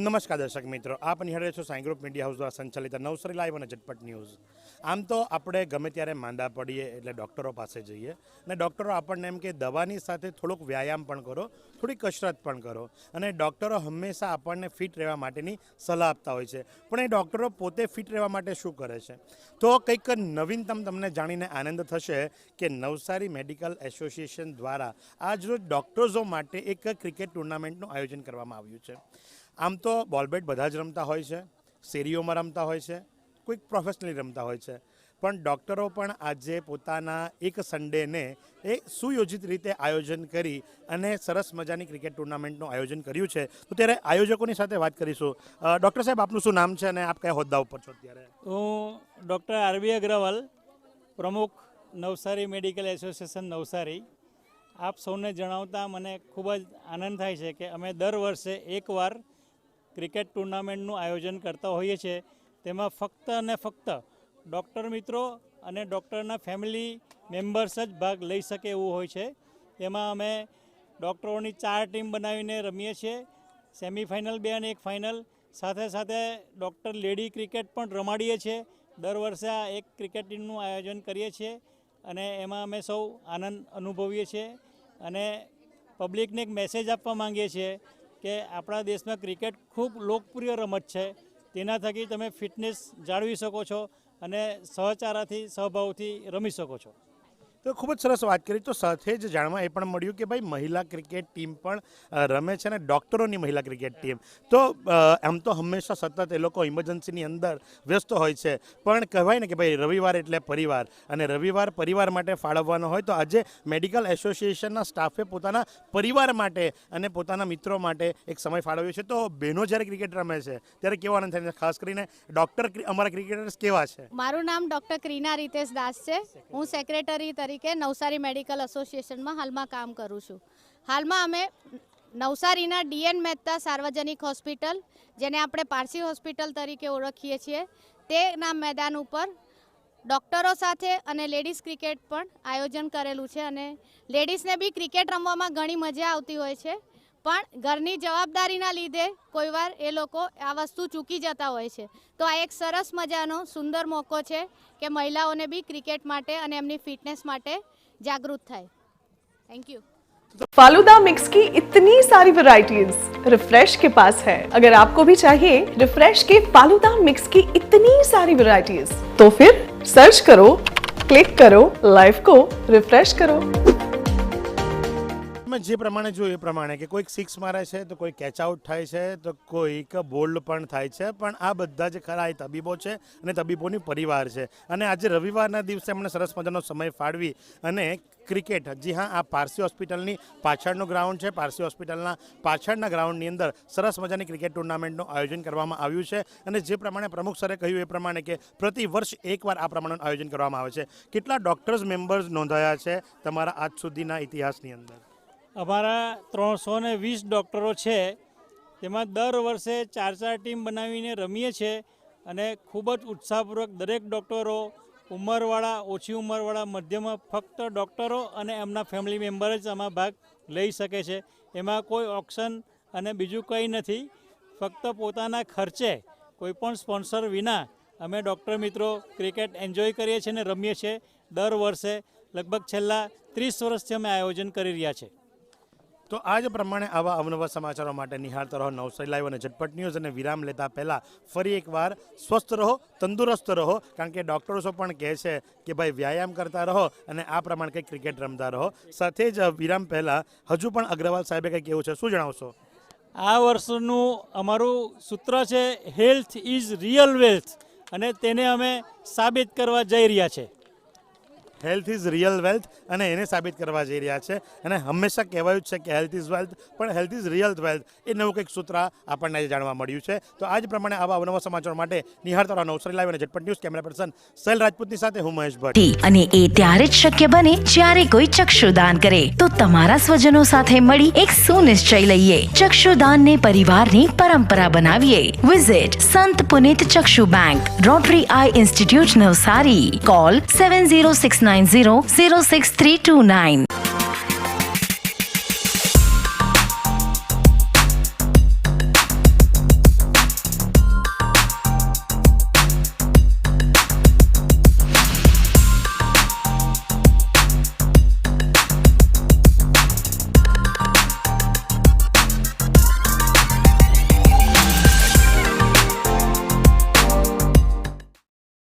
નમસ્કાર દર્શક મિત્રો, આપ નિહાળે છો સાઈ ગ્રુપ મીડિયા હાઉસ દ્વારા સંચાલિત નવસારી લાઈવ અને ઝટપટ ન્યૂઝ. આમ તો આપણે ગમે ત્યારે માંદા પડીએ એટલે ડૉક્ટરો પાસે જઈએ અને ડૉક્ટરો આપણને એમ કે દવાની સાથે થોડોક વ્યાયામ પણ કરો, થોડી કસરત પણ કરો અને ડૉક્ટરો હંમેશા આપણને ફિટ રહેવા માટેની સલાહ આપતા હોય છે. પણ એ ડૉક્ટરો પોતે ફિટ રહેવા માટે શું કરે છે? તો કંઈક નવીનતમ તમને જાણીને આનંદ થશે કે નવસારી મેડિકલ એસોસિએશન દ્વારા આજરોજ ડૉક્ટર્સો માટે એક ક્રિકેટ ટુર્નામેન્ટનું આયોજન કરવામાં આવ્યું છે. આમ તો બોલબેટ બધા જ રમતા હોય છે, શેરીઓમાં રમતા હોય છે, કોઈક પ્રોફેશનલી રમતા હોય છે. પણ ડૉક્ટરો પણ આજે પોતાના એક સન્ડેને એ સુયોજિત રીતે આયોજન કરી અને સરસ મજાની ક્રિકેટ ટુર્નામેન્ટનું આયોજન કર્યું છે. તો ત્યારે આયોજકોની સાથે વાત કરીશું. ડૉક્ટર સાહેબ, આપનું શું નામ છે અને આપ કયા હોદ્દા ઉપર છો અત્યારે? હું ડૉક્ટર આરવી અગ્રવાલ, પ્રમુખ નવસારી મેડિકલ એસોસિએશન નવસારી. આપ સૌને જણાવતા મને ખૂબ જ આનંદ થાય છે કે અમે દર વર્ષે એકવાર ક્રિકેટ ટુર્નામેન્ટનું આયોજન કરતા હોઈએ છીએ. તેમાં ફક્ત અને ફક્ત ડૉક્ટર મિત્રો અને ડૉક્ટરના ફેમિલી મેમ્બર્સ જ ભાગ લઈ શકે એવું હોય છે. તેમાં અમે ડૉક્ટરોની ચાર ટીમ બનાવીને રમીએ છીએ. સેમિફાઇનલ બે અને એક ફાઇનલ. સાથે સાથે ડૉક્ટર લેડી ક્રિકેટ પણ રમાડીએ છીએ. દર વર્ષે આ એક ક્રિકેટ ટીમનું આયોજન કરીએ છીએ અને એમાં અમે સૌ આનંદ અનુભવીએ છીએ અને પબ્લિકને એક મેસેજ આપવા માંગીએ છીએ કે આપણા દેશમાં ક્રિકેટ ખૂબ લોકપ્રિય રમત છે. તેના થકી તમે ફિટનેસ જાળવી શકો છો અને સહચારાથી, સહભાવથી રમી શકો છો. તો ખૂબ જ સરસ વાત કરી. તો સાથે જ જાણવા એ પણ મળ્યું કે ભાઈ મહિલા ક્રિકેટ ટીમ પણ રમે છે અને ડૉક્ટરોની મહિલા ક્રિકેટ ટીમ. તો એમ તો હંમેશા સતત એ લોકો ઇમરજન્સીની અંદર વ્યસ્ત હોય છે. પણ કહેવાય ને કે ભાઈ રવિવાર એટલે પરિવાર અને રવિવાર પરિવાર માટે ફાળવવાનો હોય તો આજે મેડિકલ એસોસિએશનના સ્ટાફે પોતાના પરિવાર માટે અને પોતાના મિત્રો માટે એક સમય ફાળવ્યો છે. તો બહેનો જ્યારે ક્રિકેટ રમે છે, ત્યારે કેવો આનંદ થાય ખાસ કરીને ડૉક્ટર અમારા ક્રિકેટર્સ કેવા છે? મારું નામ ડૉક્ટર ક્રીના રીતેશ દાસ છે. હું સેક્રેટરી તરીકે નવસારી મેડિકલ એસોસિએશનમાં હાલમાં કામ કરું છું. હાલમાં અમે નવસારીના ડીએન મહેતા સાર્વજનિક હોસ્પિટલ, જેને આપણે પારસી હોસ્પિટલ તરીકે ઓળખીએ છીએ, તેના મેદાન ઉપર ડૉક્ટરો સાથે અને લેડીઝ ક્રિકેટ પણ આયોજન કરેલું છે અને લેડીઝને બી ક્રિકેટ રમવામાં ઘણી મજા આવતી હોય છે. પણ ઘરની જવાબદારીના લીધે કોઈવાર એ લોકો આ વસ્તુ ચૂકી જતા હોય છે તો આ એક સરસ મજાનો સુંદર મોકો છે કે મહિલાઓને બી ક્રિકેટ માટે અને એમની ફિટનેસ માટે જાગૃત થાય થેન્ક યુ फालूदा मिक्स की इतनी सारी वैरायटीज रिफ्रेश के पास है अगर आपको भी चाहिए रिफ्रेश के फालूदा मिक्स की इतनी सारी वैरायटीज तो फिर सर्च करो क्लिक करो लाइफ को रिफ्रेश करो જે પ્રમાણે જોયું એ પ્રમાણે કે કોઈક સિક્સ મારે છે, તો કોઈ કેચ આઉટ થાય છે, તો કોઈક બોલ્ડ પણ થાય છે, પણ આ બધા જ ખરા એ તબીબો છે અને તબીબોની પરિવાર છે. અને આજે રવિવારના દિવસે એમણે સરસ મજાનો સમય ફાળવી અને ક્રિકેટ જી હા, આ પારસી હોસ્પિટલની પાછળનું ગ્રાઉન્ડ છે. પારસી હોસ્પિટલના પાછળના ગ્રાઉન્ડની અંદર સરસ મજાની ક્રિકેટ ટુર્નામેન્ટનું આયોજન કરવામાં આવ્યું છે. અને જે પ્રમાણે પ્રમુખ સરે કહ્યું એ પ્રમાણે કે પ્રતિ વર્ષ એકવાર આ પ્રમાણેનું આયોજન કરવામાં આવે છે. કેટલા ડૉક્ટર્સ મેમ્બર્સ નોંધાયા છે તમારા આજ સુધીના ઇતિહાસની અંદર? અમારા ત્રણસો ને વીસ ડૉક્ટરો છે. તેમાં દર વર્ષે ચાર ચાર ટીમ બનાવીને રમીએ છીએ અને ખૂબ જ ઉત્સાહપૂર્વક દરેક ડૉક્ટરો, ઉંમરવાળા, ઓછી ઉંમરવાળા, મધ્યમાં, ફક્ત ડૉક્ટરો અને એમના ફેમિલી મેમ્બર જ આમાં ભાગ લઈ શકે છે. એમાં કોઈ ઓપ્શન અને બીજું કંઈ નથી. ફક્ત પોતાના ખર્ચે કોઈપણ સ્પોન્સર વિના અમે ડૉક્ટર મિત્રો ક્રિકેટ એન્જોય કરીએ છીએ અને રમીએ છીએ. દર વર્ષે લગભગ છેલ્લા ત્રીસ વર્ષથી અમે આયોજન કરી રહ્યા છીએ. તો આ જ પ્રમાણે આવા અવનવા સમાચારો માટે નિહાળતા રહો નવસારી લાઈવ અને ઝટપટ ન્યૂઝ અને વિરામ લેતા પહેલાં ફરી એકવાર સ્વસ્થ રહો, તંદુરસ્ત રહો, કારણ કે ડૉક્ટર્સો પણ કહે છે કે ભાઈ વ્યાયામ કરતા રહો અને આ પ્રમાણે કંઈક ક્રિકેટ રમતા રહો. સાથે જ વિરામ પહેલાં હજુ પણ અગ્રવાલ સાહેબે કંઈક કેવું છે? શું જણાવશો? આ વર્ષનું અમારું સૂત્ર છે હેલ્થ ઇઝ રિયલ વેલ્થ અને તેને અમે સાબિત કરવા જઈ રહ્યા છે. હેલ્થ ઇઝ રિયલ વેલ્થ અને એને સાબિત કરવા જઈ રહ્યા છે. અને હંમેશા કહેવાયું છે કે હેલ્થ ઇઝ વેલ્થ પણ હેલ્થ ઇઝ રિયલ વેલ્થ એ નવું કંઈક સૂત્ર આપણને જાણવા મળ્યું છે. તો આ પ્રમાણે આવા અવનવા સમાચાર માટે નિહાળતા રહો Navsari live Jhatpat news camera person Sail રાજપૂતની સાથે હું મહેશ ભટ્ટ. અને એ ત્યારે જ શક્ય બને જ્યારે કોઈ ચક્ષુદાન કરે. તો તમારા સ્વજનો સાથે મળી એક સુનિશ્ચય લઈએ. ચક્ષુદાનને પરિવારની પરંપરા બનાવીએ. Visit Sant Punit Chakshu bank rotary eye institute Navsari. Call seven zero six Nine zero zero six three two nine.